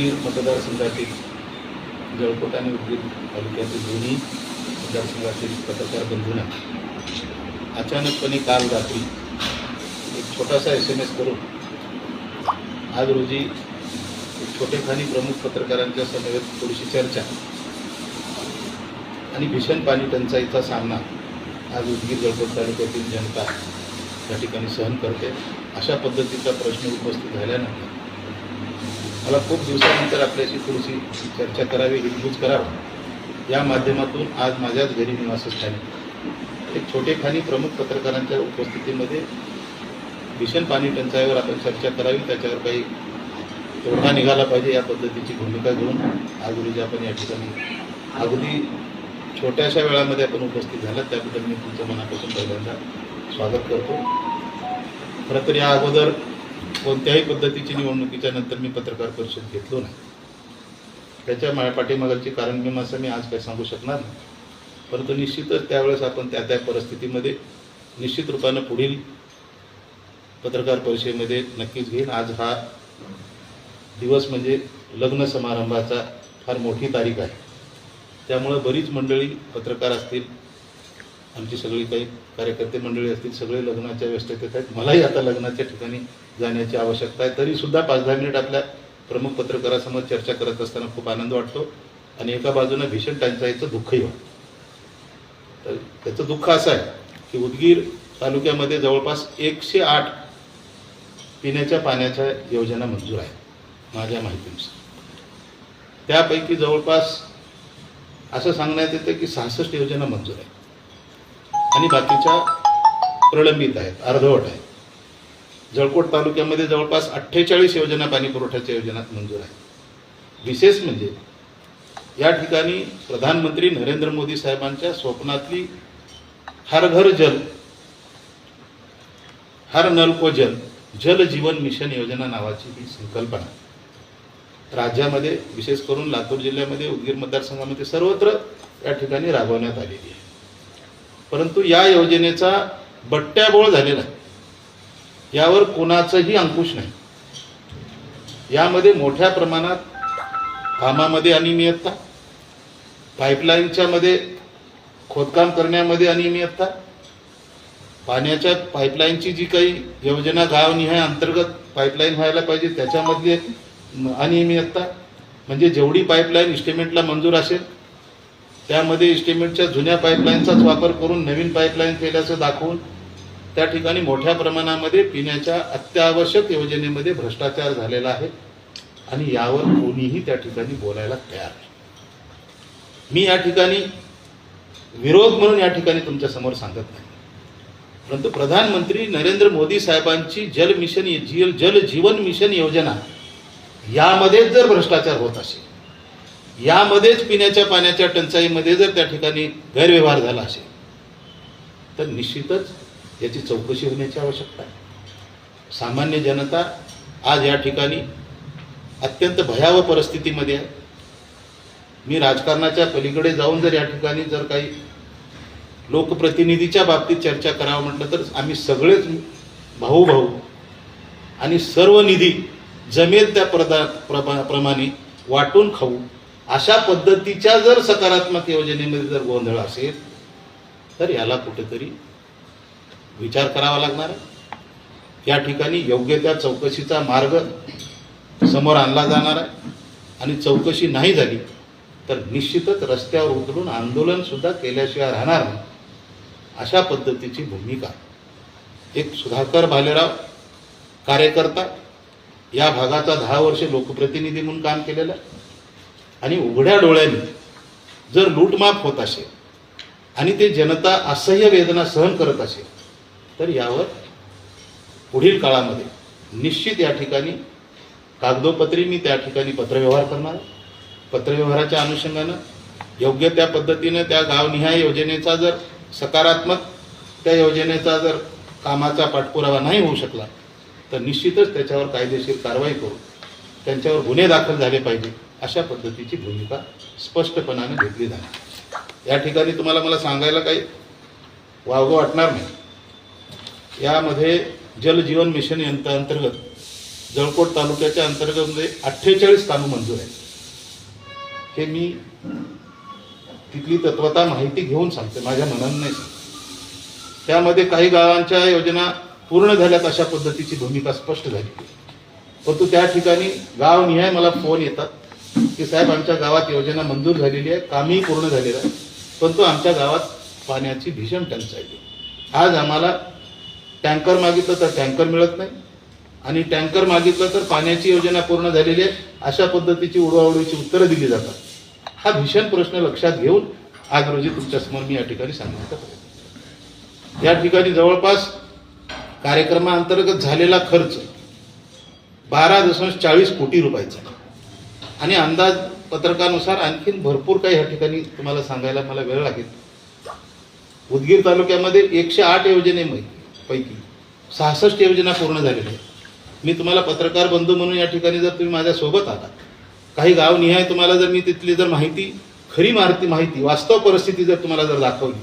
उदगीर मतदारसंघातील जळकोट आणि उदगीर तालुक्यातील दोन्ही मतदारसंघातील पत्रकार बंधूंना अचानकपणे काल रात्री एक छोटासा एस एम एस करून आज रोजी एक छोटेखानी प्रमुख पत्रकारांच्या समवेत थोडीशी चर्चा आणि भीषण पाणी टंचाईचा सामना आज उदगीर जळकोट तालुक्यातील जनता या ठिकाणी सहन करते. अशा पद्धतीचा प्रश्न उपस्थित झाल्यानंतर मला खूप दिवसानंतर आपल्याशी थोडीशी चर्चा करावी हितगुज करावं. या माध्यमातून आज माझ्याच घरी निवासस्थानी. एक छोटेखानी प्रमुख पत्रकारांच्या उपस्थितीमध्ये भीषण पाणी टंचाईवर आपण चर्चा करावी त्याच्यावर काही तोडगा निघाला पाहिजे या पद्धतीची भूमिका घेऊन आज रोजी आपण या ठिकाणी अगदी छोट्याशा वेळामध्ये आपण उपस्थित झाला त्याबद्दल मी तुमचं मनापासून पहिल्यांदा स्वागत करतो. खरं तर या अगोदर कोणत्याही पद्धतीची निवडणुकीच्या नंतर मी पत्रकार परिषद घेतलो नाही. त्याच्या माझ्या पाठीमागाची कारण मी असं मी आज काही सांगू शकणार नाही. परंतु निश्चितच त्यावेळेस आपण त्या त्या परिस्थितीमध्ये निश्चित रूपानं पुढील पत्रकार परिषदेमध्ये नक्कीच घेईन. आज हा दिवस म्हणजे लग्न समारंभाचा फार मोठी तारीख आहे. त्यामुळं बरीच मंडळी पत्रकार असतील आमची सगळी काही कार्यकर्ते मंडळी असतील सगळे लग्नाच्या व्यस्ततेत आहेत. मलाही आता लग्नाच्या ठिकाणी जाण्याची आवश्यकता आहे. तरीसुद्धा पाच दहा मिनिट आपल्या प्रमुख पत्रकारासमोर चर्चा करत असताना खूप आनंद वाटतो आणि एका बाजूनं भीषण टंचाईचं दुःखही वाटतं. तर त्याचं दुःख असं आहे की उदगीर तालुक्यामध्ये जवळपास एकशे आठ पिण्याच्या पाण्याच्या योजना मंजूर आहेत माझ्या माहितीनुसार. त्यापैकी जवळपास असं सांगण्यात येतं की सहासष्ट योजना मंजूर आहेत. आणि बाकीच्या प्रलंबित आहेत अर्धवट आहेत. जळकोट तालुक्यामध्ये जवळपास अठ्ठेचाळीस योजना पाणी पुरवठ्याच्या योजना मंजूर आहेत. विशेष म्हणजे या ठिकाणी प्रधानमंत्री नरेंद्र मोदी साहेबांच्या स्वप्नातली हर घर जल हर नल को जल जल जीवन मिशन योजना नावाची ही संकल्पना राज्यामध्ये विशेष करून लातूर जिल्ह्यामध्ये उदगीर मतदारसंघामध्ये सर्वत्र या ठिकाणी राबवण्यात आलेली आहे. परंतु या योजनेचा बट्ट्याबोळ झालेला आहे. यावर कोणाचंही अंकुश नाही. यामध्ये मोठ्या प्रमाणात कामामध्ये अनियमितता पाईपलाईनच्या मध्ये खोदकाम करण्यामध्ये अनियमितता पाण्याच्या पाईपलाईनची जी काही योजना गावनिहाय अंतर्गत पाईपलाईन व्हायला पाहिजे त्याच्यामधली अनियमितता म्हणजे जेवढी पाईपलाईन इस्टिमेटला मंजूर असेल त्यामध्ये इस्टिमेटच्या जुन्या पाईपलाईनचाच वापर करून नवीन पाईपलाईन केल्याचं दाखवून त्या ठिकाणी मोठ्या प्रमाणामध्ये पिण्याच्या अत्यावश्यक योजनेमध्ये भ्रष्टाचार झालेला आहे आणि यावर कोणीही त्या ठिकाणी बोलायला तयार नाही. मी या ठिकाणी विरोध म्हणून या ठिकाणी तुमच्यासमोर सांगत नाही. परंतु प्रधानमंत्री नरेंद्र मोदी साहेबांची जल मिशन जल जल जीवन मिशन योजना यामध्येच जर भ्रष्टाचार होत असेल यामध्येच पिण्याच्या पाण्याच्या टंचाईमध्ये जर त्या ठिकाणी गैरव्यवहार झाला असेल तर निश्चितच याची चौकशी होण्याची आवश्यकता आहे. सामान्य जनता आज या ठिकाणी अत्यंत भयावह परिस्थितीमध्ये आहे. मी राजकारणाच्या पलीकडे जाऊन जर या ठिकाणी जर काही लोकप्रतिनिधीच्या बाबतीत चर्चा करावं म्हटलं तर आम्ही सगळेच भाऊ भाऊ आणि सर्व निधी जमेल त्या प्रदा प्रमा प्रमाणे वाटून खाऊ अशा पद्धतीच्या जर सकारात्मक योजनेमध्ये जर गोंधळ असेल तर याला कुठेतरी विचार करावा लागणार आहे. या ठिकाणी योग्य त्या चौकशीचा मार्ग समोर आणला जाणार आहे. आणि चौकशी नाही झाली तर निश्चितच रस्त्यावर उतरून आंदोलन सुद्धा केल्याशिवाय राहणार नाही अशा पद्धतीची भूमिका. एक सुधाकर भालेराव कार्यकर्ता या भागाचा दहा वर्षे लोकप्रतिनिधी म्हणून काम केलेलं आहे. आणि उघड्या डोळ्यांनी जर लूटमाप होत असेल आणि ते जनता असह्य वेदना सहन करत असेल तर यावर पुढील काळामध्ये निश्चित या ठिकाणी कागदोपत्री मी त्या ठिकाणी पत्रव्यवहार करणार आहे. पत्रव्यवहाराच्या अनुषंगानं योग्य त्या पद्धतीनं त्या गावनिहाय योजनेचा जर सकारात्मक त्या योजनेचा जर कामाचा पाठपुरावा नाही होऊ शकला तर निश्चितच त्याच्यावर कायदेशीर कारवाई करू त्यांच्यावर गुन्हे दाखल झाले पाहिजे अशा पद्धतीची भूमिका स्पष्टपणाने घेतली जाणार. या ठिकाणी तुम्हाला मला सांगायला काही वावगं वाटणार नाही. यामध्ये जल जीवन मिशन यंत्र अंतर्गत जळकोट तालुक्याच्या अंतर्गतमध्ये अठ्ठेचाळीस कामं मंजूर आहेत. हे मी तिथली तत्वता माहिती घेऊन सांगते माझ्या मनानं नाही सांगते. त्यामध्ये काही गावांच्या योजना पूर्ण झाल्यात अशा पद्धतीची भूमिका स्पष्ट झाली. परंतु त्या ठिकाणी गाव निहाय मला फोन येतात. की साहेब आमच्या गावात योजना मंजूर झालेली आहे कामही पूर्ण झालेलं आहे परंतु आमच्या गावात पाण्याची भीषण टंचाई आहे. आज आम्हाला टँकर मागितलं तर टँकर मिळत नाही आणि टँकर मागितलं तर पाण्याची योजना पूर्ण झालेली आहे अशा पद्धतीची उडवाउडवीची उत्तरं दिली जातात हा भीषण प्रश्न लक्षात घेऊन आज रोजी तुमच्यासमोर मी या ठिकाणी सांगण्याचा प्रयत्न या ठिकाणी जवळपास कार्यक्रमाअंतर्गत झालेला खर्च बारा दशांश चाळीस कोटी रुपयाचा आहे. आणि अंदाज पत्रकानुसार आणखीन भरपूर काही या ठिकाणी तुम्हाला सांगायला मला वेळ लागेल. उदगीर तालुक्यामध्ये एकशे आठ योजनेमध्ये पैकी सहासष्ट योजना पूर्ण झालेल्या आहेत. मी तुम्हाला पत्रकार बंधू म्हणून या ठिकाणी जर तुम्ही माझ्यासोबत आला काही गाव निहाय तुम्हाला जर मी तिथली जर माहिती खरी मारती माहिती वास्तव परिस्थिती जर तुम्हाला जर दाखवली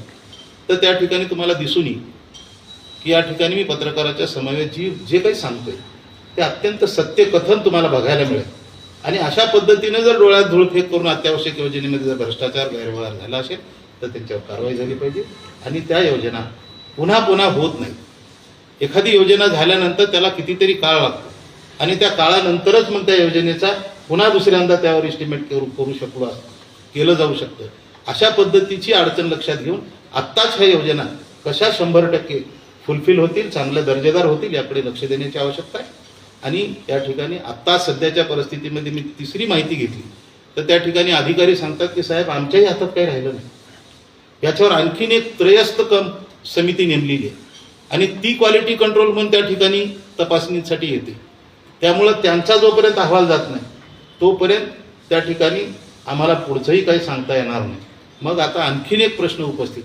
तर त्या ठिकाणी तुम्हाला दिसून येईल की या ठिकाणी मी पत्रकाराच्या समवेत जी जे काही सांगतोय ते अत्यंत सत्य कथन तुम्हाला बघायला मिळेल. आणि अशा पद्धतीने जर डोळ्यात धूळफेक करून अत्यावश्यक योजनेमध्ये जर भ्रष्टाचार गैरव्यवहार झाला असेल तर त्यांच्यावर कारवाई झाली पाहिजे. आणि त्या योजना पुन्हा पुन्हा होत नाही. एखादी योजना झाल्यानंतर त्याला कितीतरी काळ लागतो. आणि त्या काळानंतरच मग त्या योजनेचा पुन्हा दुसऱ्यांदा त्यावर इस्टिमेट करू करू शकू केलं जाऊ शकतं. अशा पद्धतीची अडचण लक्षात घेऊन आत्ताच ह्या योजना कशा शंभर टक्के फुलफिल होतील चांगल्या दर्जेदार होतील याकडे लक्ष देण्याची आवश्यकता आहे. आणि या ठिकाणी आत्ता सध्याच्या परिस्थितीमध्ये मी तिसरी माहिती घेतली. तर त्या ठिकाणी अधिकारी सांगतात की साहेब आमच्याही हातात काही राहिलं नाही. याच्यावर आणखीन एक त्रयस्थ कम समिती नेमलेली आहे. आणि ती क्वालिटी कंट्रोल म्हणून त्या ठिकाणी तपासणीसाठी येते. त्यामुळं त्यांचा जोपर्यंत अहवाल जात नाही तोपर्यंत त्या ठिकाणी आम्हाला पुढचंही काही सांगता येणार नाही. मग आता आणखीन एक प्रश्न उपस्थित